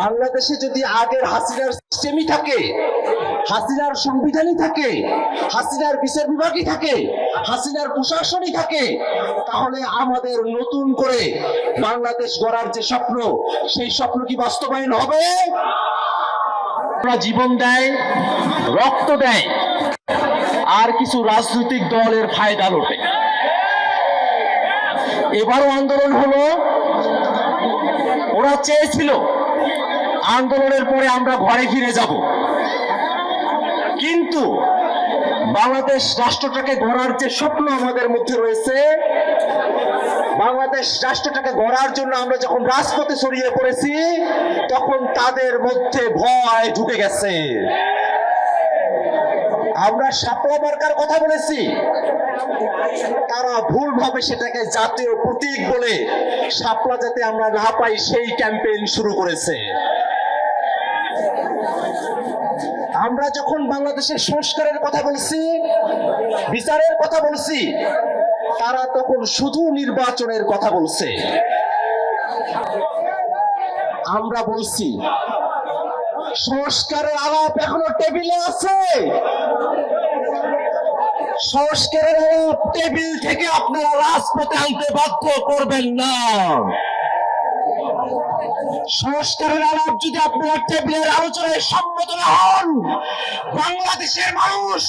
বাংলাদেশে যদি আগের হাসিনার সিস্টেমই থাকে, হাসিনার সংবিধানই থাকে, হাসিনার বিচার বিভাগই থাকে, হাসিনার প্রশাসনই থাকে, তাহলে আমাদের নতুন করে বাংলাদেশ গড়ার যে স্বপ্ন, সেই স্বপ্ন কি বাস্তবায়ন হবে? জীবন দেয়, রক্ত দেয়, আর কিছু রাজনৈতিক দলের ফায়দা লোটে। এবারও আন্দোলন হলো, ওরা চেয়েছিল আন্দোলনের পরে আমরা ঘরে ফিরে যাব। কিন্তু বাংলাদেশ রাষ্ট্রটাকে গড়ার যে স্বপ্ন আমাদের মধ্যে রয়েছে, বাংলাদেশ রাষ্ট্রটাকে গড়ার জন্য আমরা যখন রাজপথে ছড়িয়ে পড়েছি, তখন তাদের মধ্যে ভয় ঢুকে গেছে। আমরা সাপলা মার্কার কথা বলেছি। তারা ভুলভাবে সেটাকে জাতীয় প্রতীক বলে সাপলা যাতে আমরা না পাই, সেই ক্যাম্পেইন শুরু করেছে। আমরা যখন বাংলাদেশের সংস্কারের কথা বলছি, বিচারের কথা বলছি, তারা তখন শুধু নির্বাচনের কথা বলছে। আমরা বলছি, সংস্কারের আলাপ এখনও টেবিলে আছে। সংস্কারের টেবিল থেকে আপনারা রাজপথে আনতে বাধ্য করবেন না। সংস্কারের আলাপ যদি আপনারা টেবিলের আলোচনায় সম্মত না হন, বাংলাদেশের মানুষ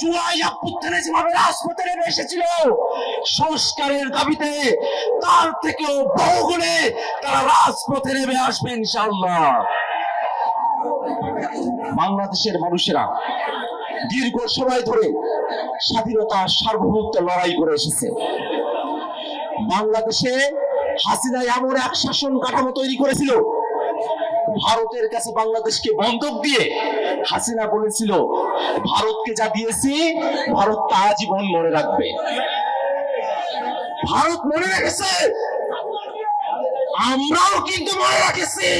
জুলাই অভ্যুত্থানে যেভাবে রাজপথে নেমে এসেছিল, সংস্কারের দাবিতে তার থেকেও বহুগুণে তারা রাজপথে নেমে আসবে ইনশাআল্লাহ। বাংলাদেশের মানুষেরা দীর্ঘ সময় ধরে স্বাধীনতা সার্বভৌমত্ব লড়াই করে এসেছে। বাংলাদেশে হাসিনা এমন এক শাসন কাঠামো তৈরি করেছিল, ভারতের কাছে বাংলাদেশকে বন্ধক দিয়ে হাসিনা বলেছিল, ভারতকে যা দিয়েছি, ভারত তা জীবন মনে রাখবে। ভারত মনে রেখেছে, আমরাও কিন্তু মনে রাখেছি।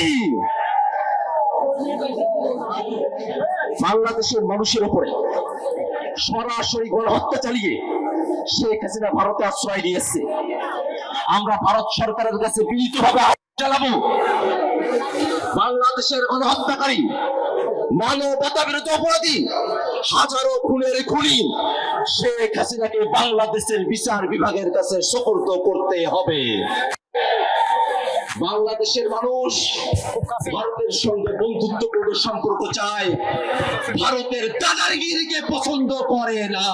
বাংলাদেশের মানুষের উপরে সরাসরি গণহত্যা চালিয়ে শেখ হাসিনা ভারতে আশ্রয় নিয়েছে। আমরা ভারত সরকারের কাছে বিনীতভাবে জানাব, বাংলাদেশের গণহত্যাকারী, মানবতা বিরোধী অপরাধী, হাজারো খুনের খুনি শেখ হাসিনাকে বাংলাদেশের বিচার বিভাগের কাছে সুপর্দ করতে হবে। বাংলাদেশের মানুষ ভারতের সঙ্গে বন্ধুত্বপূর্ণ সম্পর্ক চায়। ভারতের দাদাগিরিকে পছন্দ করে না।